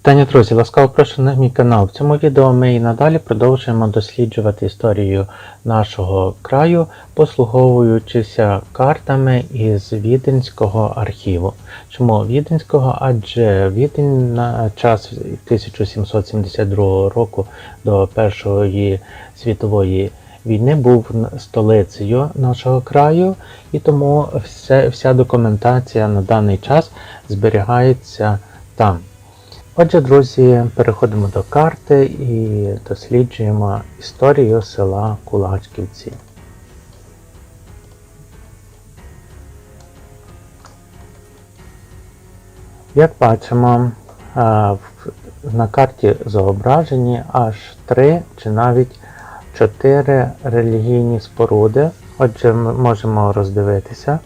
Вітання, друзі, ласкаво прошу на мій канал. В цьому відео ми і надалі продовжуємо досліджувати історію нашого краю, послуговуючися картами із Віденського архіву. Чому Віденського? Адже Відень на час 1772 року до Першої світової війни був столицею нашого краю, і тому все, вся документація на даний час зберігається там. Отже, друзі, переходимо до карти і досліджуємо історію села Кулачківці. Як бачимо, на карті зображені аж три чи навіть чотири релігійні споруди. Отже, ми можемо роздивитися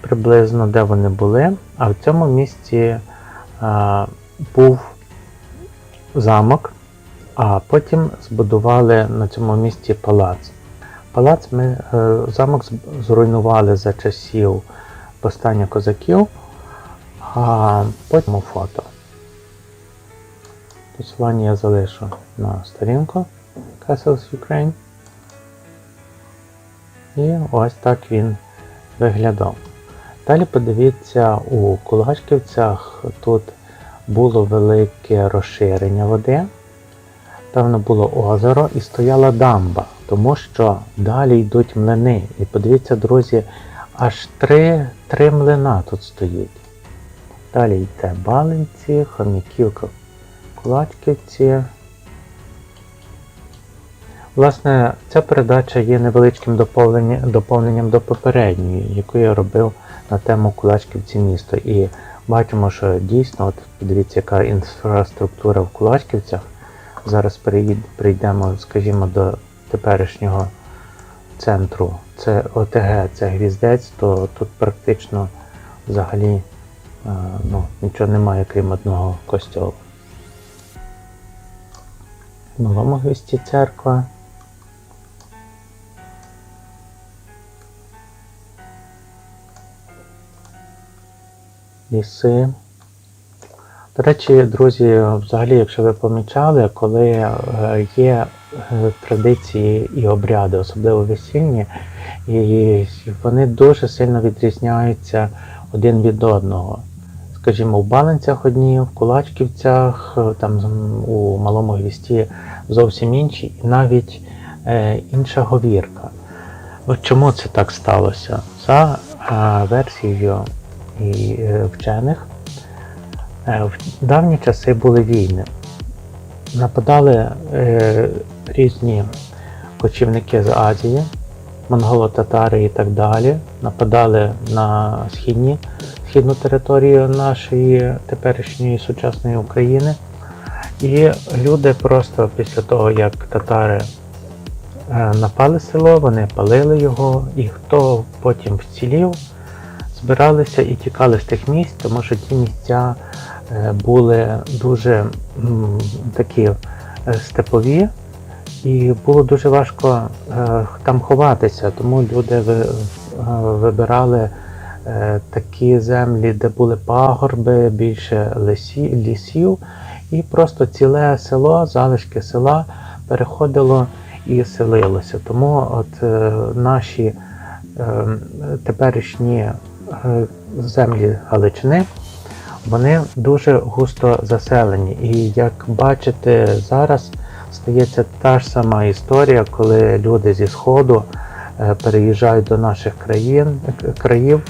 приблизно, де вони були. А в цьому місці був замок, а потім збудували на цьому місці палац. Палац ми, е, замок зруйнували за часів повстання козаків, а потім фото. Посилання я залишу на сторінку Castles Ukraine. І ось так він виглядав. Далі подивіться, у Кулачківцях тут було велике розширення води. Певно, було озеро і стояла дамба, тому що далі йдуть млини. І подивіться, друзі, аж три, три млина тут стоїть. Далі йде Балинці, Хомяківка, Кулачківці. Власне, ця передача є невеличким доповненням, до попередньої, яку я робив на тему Кулачківці місто. І бачимо, що дійсно, от подивіться, яка інфраструктура в Кулачківцях. Зараз прийдемо, скажімо, до теперішнього центру. Це ОТГ, це гвіздець, то тут практично взагалі е, ну, нічого немає, крім одного костьолу. В малому гвісті церква. Ліси. До речі, друзі, взагалі, якщо ви помічали, коли е, є е, традиції і обряди, особливо весільні, і вони дуже сильно відрізняються один від одного. Скажімо, в Баленцях одні, в Кулачківцях, е, там у Малому Гвісті зовсім інші, і навіть е, інша говірка. От чому це так сталося? За е, версією і, е, вчених, Е, В давні часи були війни. Нападали е, різні кочівники з Азії, монголо-татари і так далі. Нападали на східні, східну територію нашої теперішньої сучасної України. І люди просто після того, як татари напали село, вони палили його, і хто потім вцілів, збиралися і тікали з тих місць, тому що ті місця е, були дуже такі е, степові, і було дуже важко е, там ховатися, тому люди вибирали такі землі, де були пагорби, більше лісів, і просто ціле село, залишки села переходило і селилося. Тому от наші е, теперішні землі Галичини, вони дуже густо заселені. І як бачите, зараз стається та ж сама історія, коли люди зі Сходу е, переїжджають до наших країн, країв.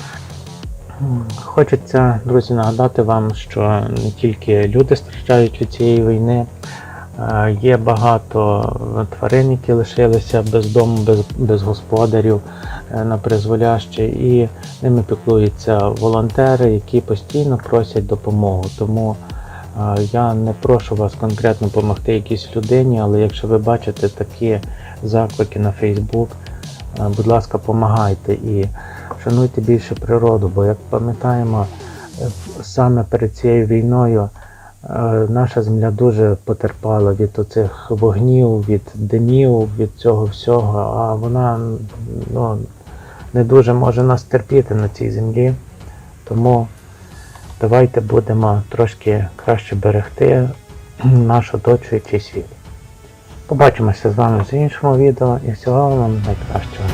Хочеться, друзі, нагадати вам, що не тільки люди страждають від цієї війни, е, є багато тварин, які лишилися без дому, без, без господарів е, на призволяще, і ними піклуються волонтери, які постійно просять допомогу. Тому я не прошу вас конкретно допомогти якійсь людині, але якщо ви бачите такі заклики на Фейсбук, е, будь ласка, допомагайте і шануйте більше природу, бо як пам'ятаємо, е, саме перед цією війною наша земля дуже потерпала від оцих вогнів, від димів, від цього всього, а вона ну, не дуже може нас терпіти на цій землі. Тому давайте будемо трошки краще берегти наш оточуючий світ. Побачимося з вами в іншому відео і всього вам найкращого.